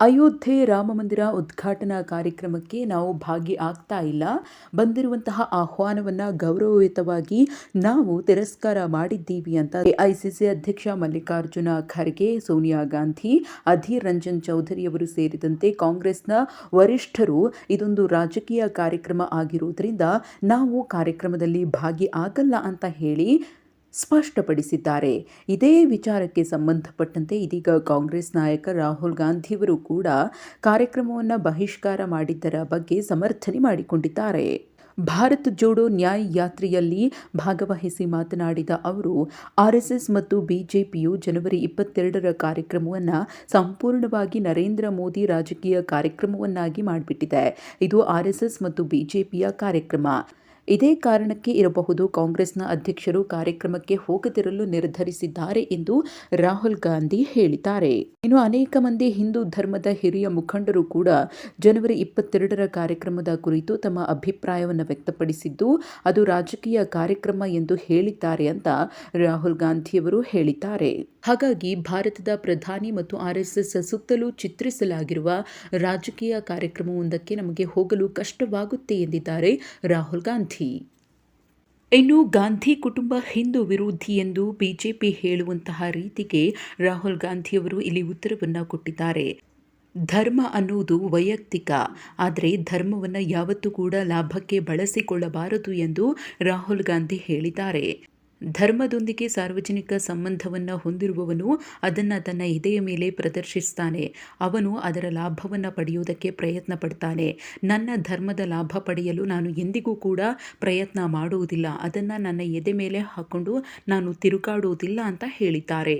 ಅಯೋಧ್ಯೆ ರಾಮ ಮಂದಿರ ಉದ್ಘಾಟನಾ ಕಾರ್ಯಕ್ರಮಕ್ಕೆ ನಾವು ಭಾಗಿ ಆಗ್ತಾ ಇಲ್ಲ. ಬಂದಿರುವಂತಹ ಆಹ್ವಾನವನ್ನ ಗೌರವಯುತವಾಗಿ ನಾವು ತಿರಸ್ಕಾರ ಮಾಡಿದ್ದೀವಿ ಅಂತ ಎಐಸಿಸಿ ಅಧ್ಯಕ್ಷ ಮಲ್ಲಿಕಾರ್ಜುನ ಖರ್ಗೆ, ಸೋನಿಯಾ ಗಾಂಧಿ, ಅಧೀರ್ ರಂಜನ್ ಚೌಧರಿ ಅವರು ಸೇರಿದಂತೆ ಕಾಂಗ್ರೆಸ್ನ ವರಿಷ್ಠರು ಇದೊಂದು ರಾಜಕೀಯ ಕಾರ್ಯಕ್ರಮ ಆಗಿರುವುದರಿಂದ ನಾವು ಕಾರ್ಯಕ್ರಮದಲ್ಲಿ ಭಾಗಿ ಆಗಲ್ಲ ಅಂತ ಹೇಳಿ ಸ್ಪಷ್ಟಪಡಿಸಿದ್ದಾರೆ. ಇದೇ ವಿಚಾರಕ್ಕೆ ಸಂಬಂಧಪಟ್ಟಂತೆ ಇದೀಗ ಕಾಂಗ್ರೆಸ್ ನಾಯಕ ರಾಹುಲ್ ಗಾಂಧಿಯವರು ಕೂಡ ಕಾರ್ಯಕ್ರಮವನ್ನು ಬಹಿಷ್ಕಾರ ಮಾಡಿದ್ದರ ಬಗ್ಗೆ ಸಮರ್ಥನೆ ಮಾಡಿಕೊಂಡಿದ್ದಾರೆ. ಭಾರತ್ ಜೋಡೋ ನ್ಯಾಯ ಯಾತ್ರೆಯಲ್ಲಿ ಭಾಗವಹಿಸಿ ಮಾತನಾಡಿದ ಅವರು ಆರ್ಎಸ್ಎಸ್ ಮತ್ತು ಬಿಜೆಪಿಯು ಜನವರಿ ಇಪ್ಪತ್ತೆರಡರ ಕಾರ್ಯಕ್ರಮವನ್ನು ಸಂಪೂರ್ಣವಾಗಿ ನರೇಂದ್ರ ಮೋದಿ ರಾಜಕೀಯ ಕಾರ್ಯಕ್ರಮವನ್ನಾಗಿ ಮಾಡಿಬಿಟ್ಟಿದೆ. ಇದು ಆರ್ಎಸ್ಎಸ್ ಮತ್ತು ಬಿಜೆಪಿಯ ಕಾರ್ಯಕ್ರಮ. ಇದೇ ಕಾರಣಕ್ಕೆ ಇರಬಹುದು ಕಾಂಗ್ರೆಸ್ನ ಅಧ್ಯಕ್ಷರು ಕಾರ್ಯಕ್ರಮಕ್ಕೆ ಹೋಗದಿರಲು ನಿರ್ಧರಿಸಿದ್ದಾರೆ ಎಂದು ರಾಹುಲ್ ಗಾಂಧಿ ಹೇಳಿದ್ದಾರೆ. ಇನ್ನು ಅನೇಕ ಮಂದಿ ಹಿಂದೂ ಧರ್ಮದ ಹಿರಿಯ ಮುಖಂಡರು ಕೂಡ ಜನವರಿ ಇಪ್ಪತ್ತೆರಡರ ಕಾರ್ಯಕ್ರಮದ ಕುರಿತು ತಮ್ಮ ಅಭಿಪ್ರಾಯವನ್ನು ವ್ಯಕ್ತಪಡಿಸಿದ್ದು, ಅದು ರಾಜಕೀಯ ಕಾರ್ಯಕ್ರಮ ಎಂದು ಹೇಳಿದ್ದಾರೆ ಅಂತ ರಾಹುಲ್ ಗಾಂಧಿಯವರು ಹೇಳಿದ್ದಾರೆ. ಹಾಗಾಗಿ ಭಾರತದ ಪ್ರಧಾನಿ ಮತ್ತು ಆರ್ಎಸ್ಎಸ್ ಸುತ್ತಲೂ ಚಿತ್ರಿಸಲಾಗಿರುವ ರಾಜಕೀಯ ಕಾರ್ಯಕ್ರಮವೊಂದಕ್ಕೆ ನಮಗೆ ಹೋಗಲು ಕಷ್ಟವಾಗುತ್ತೆ ಎಂದಿದ್ದಾರೆ ರಾಹುಲ್ ಗಾಂಧಿ. ಇನ್ನು ಗಾಂಧಿ ಕುಟುಂಬ ಹಿಂದೂ ವಿರೋಧಿ ಎಂದು ಬಿಜೆಪಿ ಹೇಳುವಂತಹ ರೀತಿಗೆ ರಾಹುಲ್ ಗಾಂಧಿಯವರು ಇಲ್ಲಿ ಉತ್ತರವನ್ನು ಕೊಟ್ಟಿದ್ದಾರೆ. ಧರ್ಮ ಅನ್ನುವುದು ವೈಯಕ್ತಿಕ, ಆದರೆ ಧರ್ಮವನ್ನು ಯಾವತ್ತೂ ಕೂಡ ಲಾಭಕ್ಕೆ ಬಳಸಿಕೊಳ್ಳಬಾರದು ಎಂದು ರಾಹುಲ್ ಗಾಂಧಿ ಹೇಳಿದ್ದಾರೆ. ಧರ್ಮದೊಂದಿಗೆ ಸಾರ್ವಜನಿಕ ಸಂಬಂಧವನ್ನು ಹೊಂದಿರುವವನು ಅದನ್ನು ತನ್ನ ಎದೆಯ ಮೇಲೆ ಪ್ರದರ್ಶಿಸ್ತಾನೆ. ಅವನು ಅದರ ಲಾಭವನ್ನು ಪಡೆಯುವುದಕ್ಕೆ ಪ್ರಯತ್ನ ಪಡ್ತಾನೆ ನನ್ನ ಧರ್ಮದ ಲಾಭ ಪಡೆಯಲು ನಾನು ಎಂದಿಗೂ ಕೂಡ ಪ್ರಯತ್ನ ಮಾಡುವುದಿಲ್ಲ. ಅದನ್ನು ನನ್ನ ಎದೆ ಮೇಲೆ ಹಾಕ್ಕೊಂಡು ನಾನು ತಿರುಗಾಡುವುದಿಲ್ಲ ಅಂತ ಹೇಳಿದ್ದಾರೆ.